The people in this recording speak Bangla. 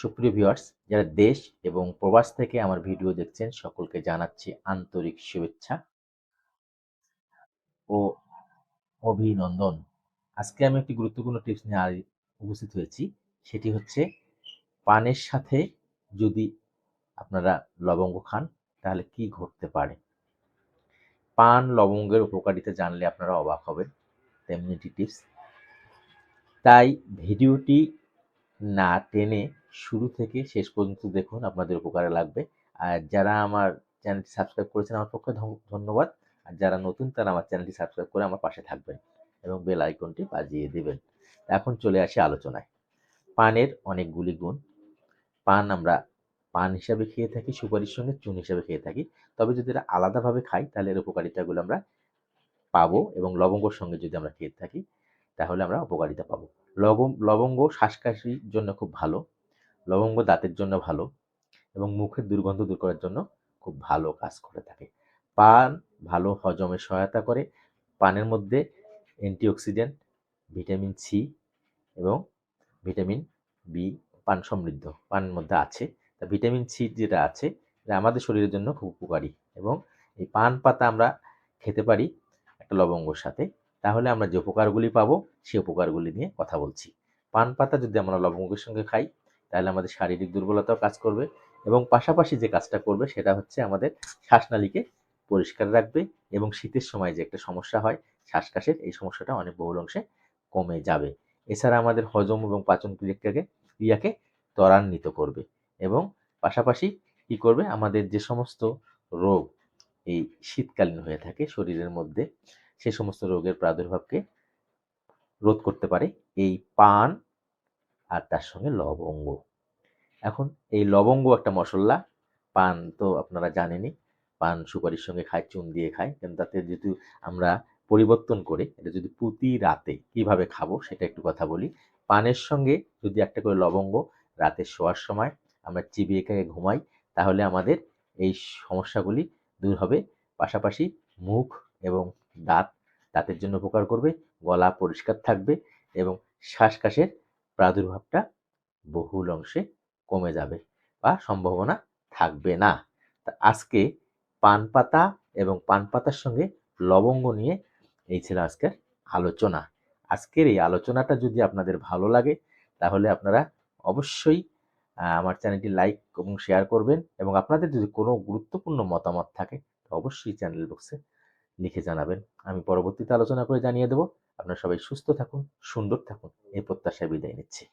সুপ্রিয় ভিউয়ার্স যারা দেশ এবং প্রবাস থেকে আমার ভিডিও দেখছেন, সকলকে জানাচ্ছি আন্তরিক শুভেচ্ছা ও অভিনন্দন। আজকে আমি একটি গুরুত্বপূর্ণ টিপস নিয়ে উপস্থিত হয়েছি। সেটি হচ্ছে পানের সাথে যদি আপনারা লবঙ্গ খান, তাহলে কি ঘটতে পারে? পান লবঙ্গের উপকারিতা জানলে আপনারা অবাক হবেন, তেমনি টিপস তাই ভিডিওটি না টেনে শুরু থেকে শেষ পর্যন্ত দেখুন আপনাদের উপকারে লাগবে। আর যারা আমার চ্যানেলটি সাবস্ক্রাইব করেছেন আমার পক্ষে ধন্যবাদ। আর যারা নতুন তারা আমার চ্যানেলটি সাবস্ক্রাইব করে আমার পাশে থাকবেন এবং বেল আইকনটি বাজিয়ে দেবেন। এখন চলে আসি আলোচনায়। পানের অনেকগুলি গুণ। পান আমরা পান হিসাবে খেয়ে থাকি, সুপারির সঙ্গে চুন হিসাবে খেয়ে থাকি। তবে যদি এটা আলাদাভাবে খাই, তাহলে এর উপকারিতাগুলো আমরা পাবো এবং লবঙ্গর সঙ্গে যদি আমরা খেয়ে থাকি, তাহলে আমরা উপকারিতা পাবো। লবঙ্গ লবঙ্গ শ্বাসকাশির জন্য খুব ভালো। লবঙ্গ দাঁতের জন্য ভালো এবং মুখের দুর্গন্ধ দূর করার জন্য খুব ভালো কাজ করে থাকে। পান ভালো হজমে সহায়তা করে। পানের মধ্যে অ্যান্টিঅক্সিডেন্ট ভিটামিন সি এবং ভিটামিন বি পান সমৃদ্ধ। পানের মধ্যে আছে। তা ভিটামিন সি যেটা আছে, এটা আমাদের শরীরের জন্য খুব উপকারী এবং এই পান পাতা আমরা খেতে পারি একটা লবঙ্গর সাথে। তাহলে আমরা যে উপকারগুলি পাবো সেই উপকারগুলি নিয়ে কথা বলছি। পান পাতা যদি আমরা লবঙ্গের সঙ্গে খাই তাহলে আমাদের শারীরিক দুর্বলতাও কাজ করবে এবং পাশাপাশি যে কাজটা করবে সেটা হচ্ছে আমাদের শ্বাসনালীকে পরিষ্কার রাখবে এবং শীতের সময় যে একটা সমস্যা হয়, শ্বাসকাশের, এই সমস্যাটা অনেক বহুল অংশে কমে যাবে। এছাড়া আমাদের হজম এবং পাচন ক্রিয়াকে ক্রিয়াকে ত্বরান্বিত করবে এবং পাশাপাশি কি করবে? আমাদের যে সমস্ত রোগ এই শীতকালীন হয়ে থাকে শরীরের মধ্যে, সে সমস্ত রোগের প্রাদুর্ভাবকে রোধ করতে পারে। এই পান আর তার সঙ্গে লবঙ্গ। এখন এই লবঙ্গ একটা মশলা, পান তো আপনারা জানেনই, পান সুপারির সঙ্গে খায়, চুন দিয়ে খায় কিন্তু তাতে যেহেতু আমরা পরিবর্তন করে এটা যদি প্রতি রাতে কীভাবে খাব সেটা একটু কথা বলি। পানের সঙ্গে যদি একটা করে লবঙ্গ রাতে শোয়ার সময় আমরা চিবিয়ে খেয়ে ঘুমাই, তাহলে আমাদের এই সমস্যাগুলি দূর হবে। পাশাপাশি মুখ এবং দাঁত, দাঁতের জন্য উপকার করবে, গলা পরিষ্কার থাকবে এবং শ্বাসকাশের প্রাদুর্ভাবটা বহুল অংশে কমে যাবে বা সম্ভাবনা থাকবে না। তা আজকে পান পাতা এবং পান পাতার সঙ্গে লবঙ্গ নিয়ে এই ছিল আজকের আলোচনা। আজকের এই আলোচনাটা যদি আপনাদের ভালো লাগে, তাহলে আপনারা অবশ্যই আমার চ্যানেলটি লাইক এবং শেয়ার করবেন এবং আপনাদের যদি কোনো গুরুত্বপূর্ণ মতামত থাকে, তো অবশ্যই চ্যানেল বক্সে লিখে জানাবেন। আমি পরবর্তীতে আলোচনা করে জানিয়ে দেবো। আপনারা সবাই সুস্থ থাকুন সুন্দর থাকুন। এই প্রত্যাশায় বিদায় নিচ্ছি।